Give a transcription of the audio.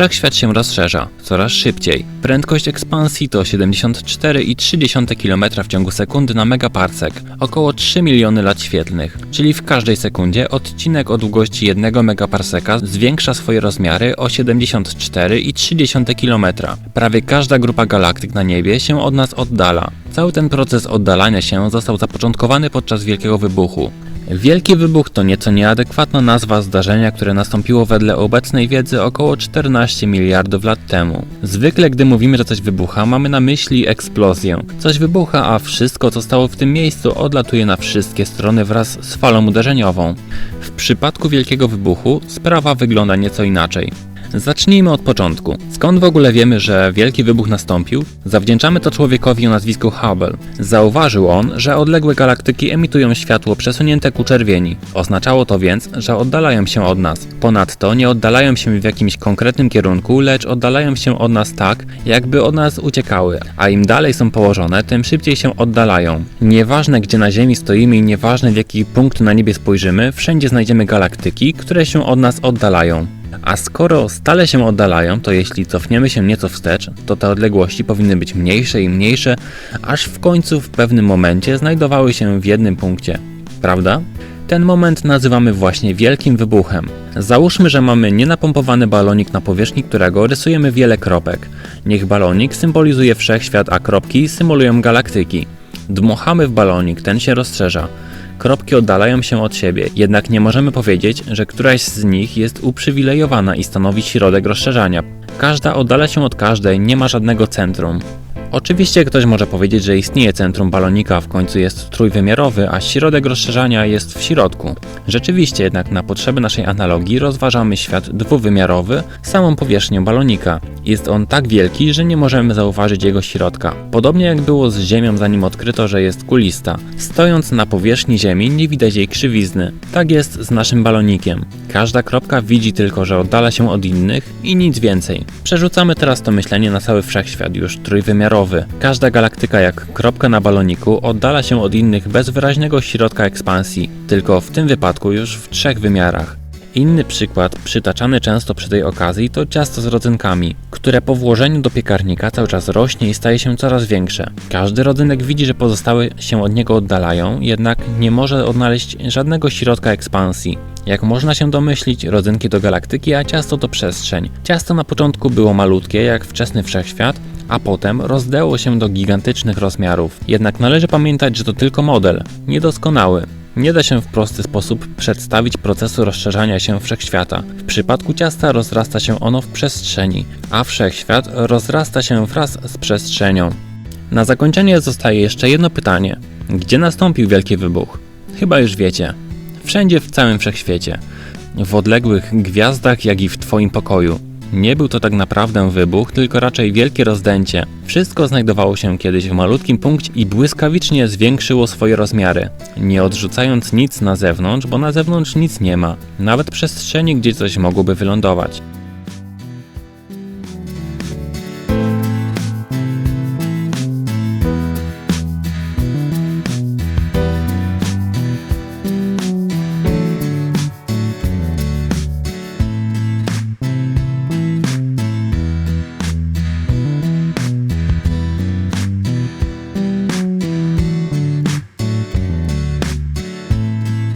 Wszechświat się rozszerza, coraz szybciej. Prędkość ekspansji to 74,3 km w ciągu sekundy na megaparsek, około 3 miliony lat świetlnych, czyli w każdej sekundzie odcinek o długości 1 megaparseka zwiększa swoje rozmiary o 74,3 km. Prawie każda grupa galaktyk na niebie się od nas oddala. Cały ten proces oddalania się został zapoczątkowany podczas Wielkiego Wybuchu. Wielki wybuch to nieco nieadekwatna nazwa zdarzenia, które nastąpiło wedle obecnej wiedzy około 14 miliardów lat temu. Zwykle, gdy mówimy, że coś wybucha, mamy na myśli eksplozję. Coś wybucha, a wszystko, co stało w tym miejscu, odlatuje na wszystkie strony wraz z falą uderzeniową. W przypadku Wielkiego Wybuchu sprawa wygląda nieco inaczej. Zacznijmy od początku. Skąd w ogóle wiemy, że wielki wybuch nastąpił? Zawdzięczamy to człowiekowi o nazwisku Hubble. Zauważył on, że odległe galaktyki emitują światło przesunięte ku czerwieni. Oznaczało to więc, że oddalają się od nas. Ponadto nie oddalają się w jakimś konkretnym kierunku, lecz oddalają się od nas tak, jakby od nas uciekały, a im dalej są położone, tym szybciej się oddalają. Nieważne gdzie na Ziemi stoimy i nieważne w jaki punkt na niebie spojrzymy, wszędzie znajdziemy galaktyki, które się od nas oddalają. A skoro stale się oddalają, to jeśli cofniemy się nieco wstecz, to te odległości powinny być mniejsze i mniejsze, aż w końcu w pewnym momencie znajdowały się w jednym punkcie. Prawda? Ten moment nazywamy właśnie wielkim wybuchem. Załóżmy, że mamy nienapompowany balonik, na powierzchni którego rysujemy wiele kropek. Niech balonik symbolizuje wszechświat, a kropki symulują galaktyki. Dmuchamy w balonik, ten się rozszerza. Kropki oddalają się od siebie, jednak nie możemy powiedzieć, że któraś z nich jest uprzywilejowana i stanowi środek rozszerzania. Każda oddala się od każdej, nie ma żadnego centrum. Oczywiście ktoś może powiedzieć, że istnieje centrum balonika, w końcu jest trójwymiarowy, a środek rozszerzania jest w środku. Rzeczywiście jednak na potrzeby naszej analogii rozważamy świat dwuwymiarowy, samą powierzchnię balonika. Jest on tak wielki, że nie możemy zauważyć jego środka. Podobnie jak było z Ziemią zanim odkryto, że jest kulista. Stojąc na powierzchni Ziemi nie widać jej krzywizny. Tak jest z naszym balonikiem. Każda kropka widzi tylko, że oddala się od innych i nic więcej. Przerzucamy teraz to myślenie na cały wszechświat, już trójwymiarowy. Każda galaktyka jak kropka na baloniku oddala się od innych bez wyraźnego środka ekspansji, tylko w tym wypadku już w trzech wymiarach. Inny przykład, przytaczany często przy tej okazji, to ciasto z rodzynkami, które po włożeniu do piekarnika cały czas rośnie i staje się coraz większe. Każdy rodzynek widzi, że pozostałe się od niego oddalają, jednak nie może odnaleźć żadnego środka ekspansji. Jak można się domyślić, rodzynki to galaktyki, a ciasto to przestrzeń. Ciasto na początku było malutkie, jak wczesny wszechświat, a potem rozdało się do gigantycznych rozmiarów. Jednak należy pamiętać, że to tylko model, niedoskonały. Nie da się w prosty sposób przedstawić procesu rozszerzania się wszechświata. W przypadku ciasta rozrasta się ono w przestrzeni, a wszechświat rozrasta się wraz z przestrzenią. Na zakończenie zostaje jeszcze jedno pytanie. Gdzie nastąpił wielki wybuch? Chyba już wiecie. Wszędzie w całym wszechświecie. W odległych gwiazdach, jak i w Twoim pokoju. Nie był to tak naprawdę wybuch, tylko raczej wielkie rozdęcie. Wszystko znajdowało się kiedyś w malutkim punkcie i błyskawicznie zwiększyło swoje rozmiary, nie odrzucając nic na zewnątrz, bo na zewnątrz nic nie ma, nawet przestrzeni, gdzie coś mogłoby wylądować.